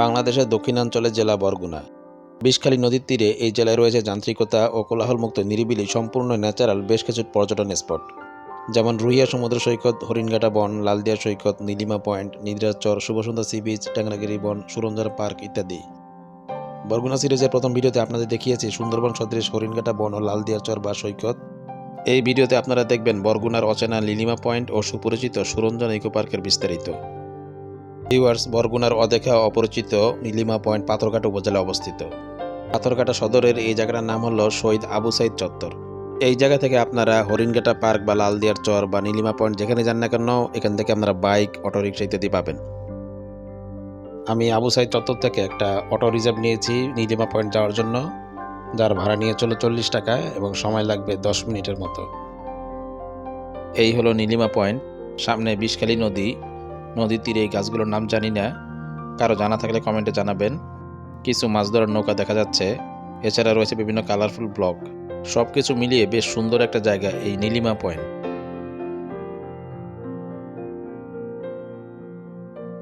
বাংলাদেশের দক্ষিণাঞ্চলের জেলা বরগুনা। বিষখালী নদীর তীরে এই জেলায় রয়েছে যান্ত্রিকতা ও কোলাহলমুক্ত নিরিবিলি, সম্পূর্ণ ন্যাচারাল বেশ কিছু পর্যটন স্পট। যেমন রুহিয়া সমুদ্র সৈকত, হরিণঘাটা বন, লালদিয়া সৈকত, Nilima point Nidrachar Shubhasundar sea beach Tangagiri বন সুরঞ্জন পার্ক ইত্যাদি। বরগুনা সিরিজের প্রথম ভিডিওতে আপনাদের দেখিয়েছি সুন্দরবন, সদৃশ হরিণঘাটা বন ও লালদিয়ার চর বা সৈকত। এই ভিডিওতে আপনারা দেখবেন বরগুনার অচেনা লিলিমা পয়েন্ট ও সুপরিচিত সুরঞ্জন ইকো পার্কের বিস্তারিত। ভিউয়ার্স, বরগুনার অদেখা অপরিচিত নীলিমা পয়েন্ট পাথরঘাটা উপজেলায় অবস্থিত। পাথরঘাটা সদরের এই জায়গাটার নাম হলো শহীদ আবু সাইদ চত্বর। এই জায়গা থেকে আপনারা হরিণঘাটা পার্ক বা লালদিয়ার চর বা নীলিমা পয়েন্ট যেখানে যান না কেন, এখান থেকে আপনারা বাইক অটোরিক্সা ইত্যাদি পাবেন। আমি আবু সাইদ চত্বর থেকে একটা অটো রিজার্ভ নিয়েছি নীলিমা পয়েন্ট যাওয়ার জন্য। যার ভাড়া নিয়ে চলো চল্লিশ টাকা এবং সময় লাগবে দশ মিনিটের মতো। এই হলো নীলিমা পয়েন্ট। সামনে বিষখালী নদী। নদীর তীরে এই গাছগুলোর নাম জানি না। কারও জানা থাকলে কমেন্টে জানাবেন। কিছু মাছ ধরার নৌকা দেখা যাচ্ছে। এছাড়া রয়েছে বিভিন্ন কালারফুল ব্লক সব কিছু মিলিয়ে বেশ সুন্দর একটা জায়গা এই নীলিমা পয়েন্ট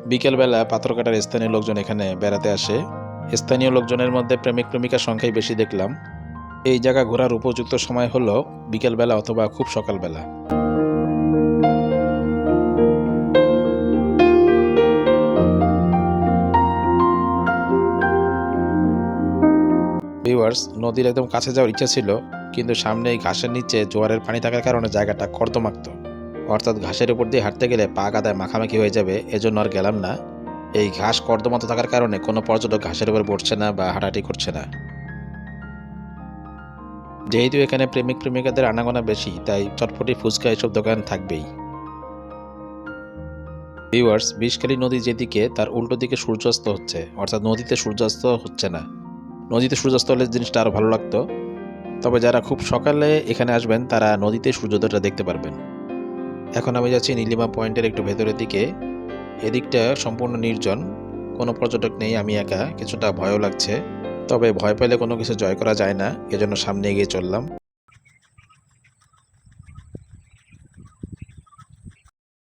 বিকেলবেলা পাথরকাটার স্থানীয় লোকজন এখানে বেড়াতে আসে। স্থানীয় লোকজনের মধ্যে প্রেমিক প্রেমিকার সংখ্যাই বেশি দেখলাম। এই জায়গা ঘোরার উপযুক্ত সময় হলো বিকেলবেলা অথবা খুব সকালবেলা। ভিউয়ার্স নদীর একদম কাছে যাওয়ার ইচ্ছা ছিল, কিন্তু সামনে এই ঘাসের নিচে জোয়ারের পানি থাকার কারণে জায়গাটা কর্দমাক্ত অর্থাৎ ঘাসের উপর দিয়ে হাঁটতে গেলে পা কাদায় মাখামাখি হয়ে যাবে, এজন্য আর গেলাম না। এই ঘাস কর্দমাক্ত থাকার কারণে কোনো পর্যটক ঘাসের উপর বসছে না বা হাঁটাহাঁটি করছে না। যেহেতু এখানে প্রেমিক প্রেমিকাদের আনাগোনা বেশি, তাই চটপটি ফুচকা এসব দোকান থাকবেই। ভিউয়ার্স বিষখালী নদী যেদিকে, তার উল্টো দিকে সূর্যাস্ত হচ্ছে, অর্থাৎ নদীতে সূর্যাস্ত হচ্ছে না। নদীতে সূর্যাস্ত হলে জিনিসটা আরও ভালো লাগতো। তবে যারা খুব সকালে এখানে আসবেন, তারা নদীতে সূর্যোদয়টা দেখতে পারবেন। এখন আমি যাচ্ছি নীলিমা পয়েন্টের একটু ভেতরের দিকে। এদিকটা সম্পূর্ণ নির্জন। কোনো পর্যটক নেই, আমি একা। কিছুটা ভয়ও লাগছে। তবে ভয় পেলে কোনো কিছু জয় করা যায় না। এজন্য সামনে এগিয়ে চললাম।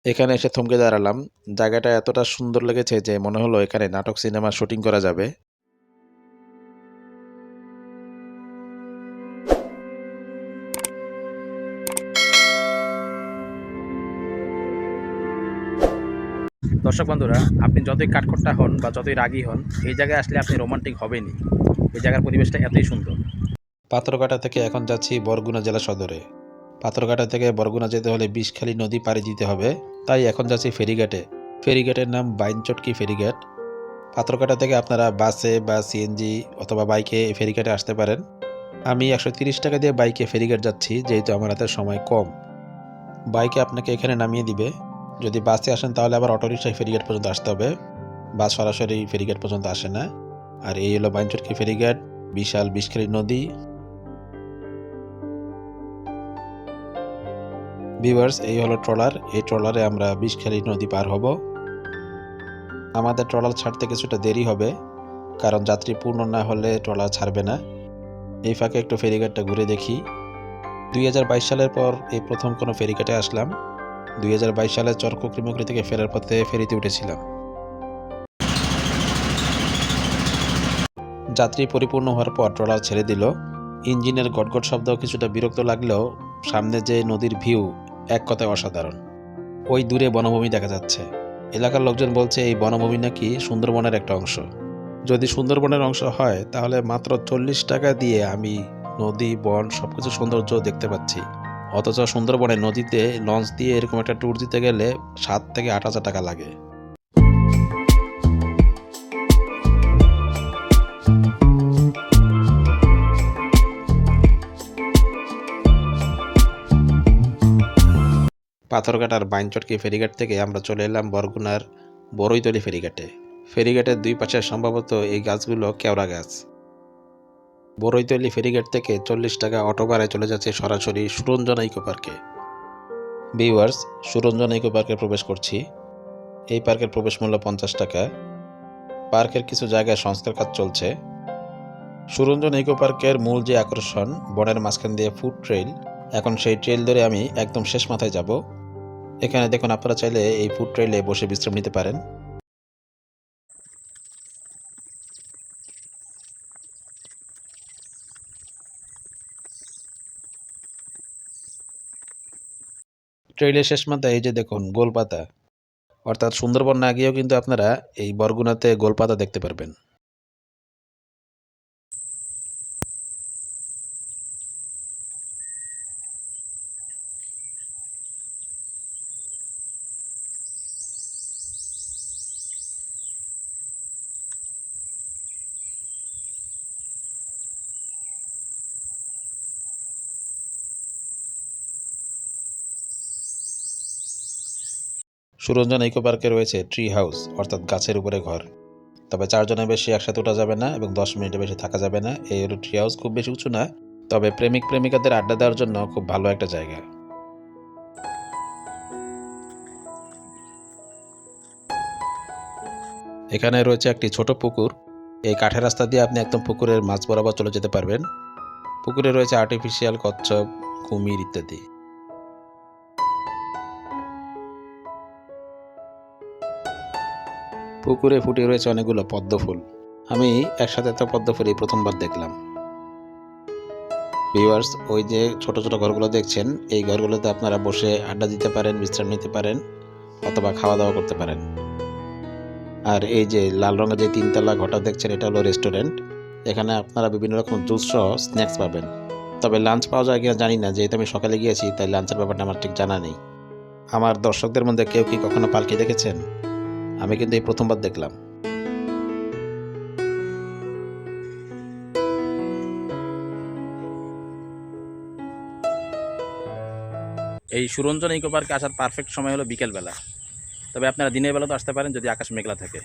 এখানে এসে থমকে দাঁড়ালাম। জায়গাটা এতটা সুন্দর লেগেছে যে মনে হলো এখানে নাটক, সিনেমা, শুটিং করা যাবে। দর্শক বন্ধুরা, আপনি যতই কাঠখোট্টা হন বা যতই রাগী হন, এই জায়গায় আসলে আপনি রোমান্টিক হবেনই। এই জায়গার পরিবেশটা এতই সুন্দর। পাথরঘাটা থেকে এখন যাচ্ছি বরগুনা জেলা সদরে। পাথরঘাটা থেকে বরগুনা যেতে হলে বিষখালী নদী পাড়ি দিতে হবে, তাই এখন যাচ্ছি ফেরিঘাটে। ফেরিঘাটের নাম বাইনচটকি ফেরিঘাট। পাথরঘাটা থেকে আপনারা বাসে বা সিএনজি অথবা বাইকে ফেরিঘাটে আসতে পারেন। আমি একশো টাকা দিয়ে বাইকে ফেরিঘাট যাচ্ছি, যেহেতু আমার হাতে সময় কম। বাইকে আপনাকে এখানে নামিয়ে দিবে। যদি বাসে আসেন, তাহলে আবার অটোরিক্সায় ফেরিঘাট পর্যন্ত আসতে হবে। বাস সরাসরি ফেরিঘাট পর্যন্ত আসে না। আর এই হলো বাইনচটকি ফেরিঘাট, বিশাল বিষখালী নদী। ভিউয়ার্স, এই হলো ট্রলার। এই ট্রলারে আমরা বিষখালী নদী পার হব। আমাদের ট্রলার ছাড়তে কিছুটা দেরি হবে, কারণ যাত্রী পূর্ণ না হলে ট্রলার ছাড়বে না। এই ফাঁকে একটু ফেরিঘাটটা ঘুরে দেখি। দুই হাজার বাইশ সালের পর এই প্রথম কোনো ফেরিঘাটে আসলাম। দুই হাজার বাইশ সালে চরকুকরিমুকরি থেকে ফেরার পথে ফেরিতে উঠেছিলাম। যাত্রী পরিপূর্ণ হওয়ার পর ট্রলার ছেড়ে দিল। ইঞ্জিনের গটগট শব্দ কিছুটা বিরক্ত লাগলেও সামনে যে নদীর ভিউ, এক কথায় অসাধারণ। ওই দূরে বনভূমি দেখা যাচ্ছে। এলাকার লোকজন বলছে, এই বনভূমি নাকি সুন্দরবনের একটা অংশ। যদি সুন্দরবনের অংশ হয়, তাহলে মাত্র চল্লিশ টাকা দিয়ে আমি নদী, বন, সবকিছু সৌন্দর্য দেখতে পাচ্ছি। অথচ সুন্দরবনে নদীতে লঞ্চ দিয়ে এরকম একটা ট্যুর দিতে গেলে সাত থেকে আট হাজার টাকা লাগে। পাথরঘাটার বাইনচটকি ফেরিঘাট থেকে আমরা চলে এলাম বরগুনার বড়ইতলি ফেরিঘাটে। ফেরিঘাটের দুই পাশে সম্ভবত এই গাছগুলো কেওড়া গাছ। বড়ইতলি ফেরিঘাট থেকে চল্লিশ টাকা অটো ভাড়ায় চলে যাচ্ছে সরাসরি সুরঞ্জনা ইকো পার্কে। ভিউয়ার্স, সুরঞ্জনা ইকো পার্কে প্রবেশ করছি। এই পার্কের প্রবেশ মূল্য পঞ্চাশ টাকা। পার্কের কিছু জায়গায় সংস্কার কাজ চলছে। সুরঞ্জন ইকো পার্কের মূল যে আকর্ষণ, বনের মাঝখান দিয়ে ফুড ট্রেল এখন সেই ট্রেল ধরে আমি একদম শেষ মাথায় যাব। এখানে দেখুন আপনারা চাইলে এই ফুড ট্রেলে বসে বিশ্রাম নিতে পারেন। ট্রেইলের শেষ মাথায় এই যে দেখুন, গোলপাতা। অর্থাৎ সুন্দরবন না গিয়েও কিন্তু আপনারা এই বরগুনাতে গোলপাতা দেখতে পারবেন। সুরঞ্জন ইকো পার্কে রয়েছে ট্রি হাউস অর্থাৎ গাছের উপরে ঘর। তবে চারজনের বেশি একসাথে ওঠা যাবে না এবং দশ মিনিটের বেশি থাকা যাবে না। এই হলো ট্রি হাউস খুব বেশি উঁচু না, তবে প্রেমিক প্রেমিকাদের আড্ডা দেওয়ার জন্য খুব ভালো একটা জায়গা। এখানে রয়েছে একটি ছোট পুকুর। এই কাঠের রাস্তা দিয়ে আপনি একদম পুকুরের মাছ বরাবর চলে যেতে পারবেন। পুকুরে রয়েছে আর্টিফিশিয়াল কচ্ছপ, কুমির ইত্যাদি। পুকুরে ফুটে রয়েছে অনেকগুলো পদ্ম ফুল। আমি একসাথে এত পদ্ম ফুল এই প্রথমবার দেখলাম। ভিউয়ার্স, ওই যে ছোট ছোট ঘরগুলো দেখছেন, এই ঘরগুলোতে আপনারা বসে আড্ডা দিতে পারেন, বিশ্রাম নিতে পারেন, অথবা খাওয়া দাওয়া করতে পারেন। আর এই যে লাল রঙের যে তিনতলা ঘরটা দেখছেন, এটা হলো রেস্টুরেন্ট। এখানে আপনারা বিভিন্ন রকম জুস সহ স্ন্যাক্স পাবেন। তবে লাঞ্চ পাওয়া যায় কিনা জানি না, যেহেতু আমি সকালে গিয়েছি, তাই লাঞ্চের ব্যাপারটা আমার ঠিক জানা নেই। আমার দর্শকদের মধ্যে কেউ কি কখনো পালকি দেখেছেন? আমি কিন্তু এই প্রথমবার দেখলাম। এই সুরঞ্জন ইকো পার্কে আসার পারফেক্ট সময় হলো বিকেলবেলা। তবে আপনারা দিনের বেলা তো আসতে পারেন যদি আকাশ মেঘলা থাকে।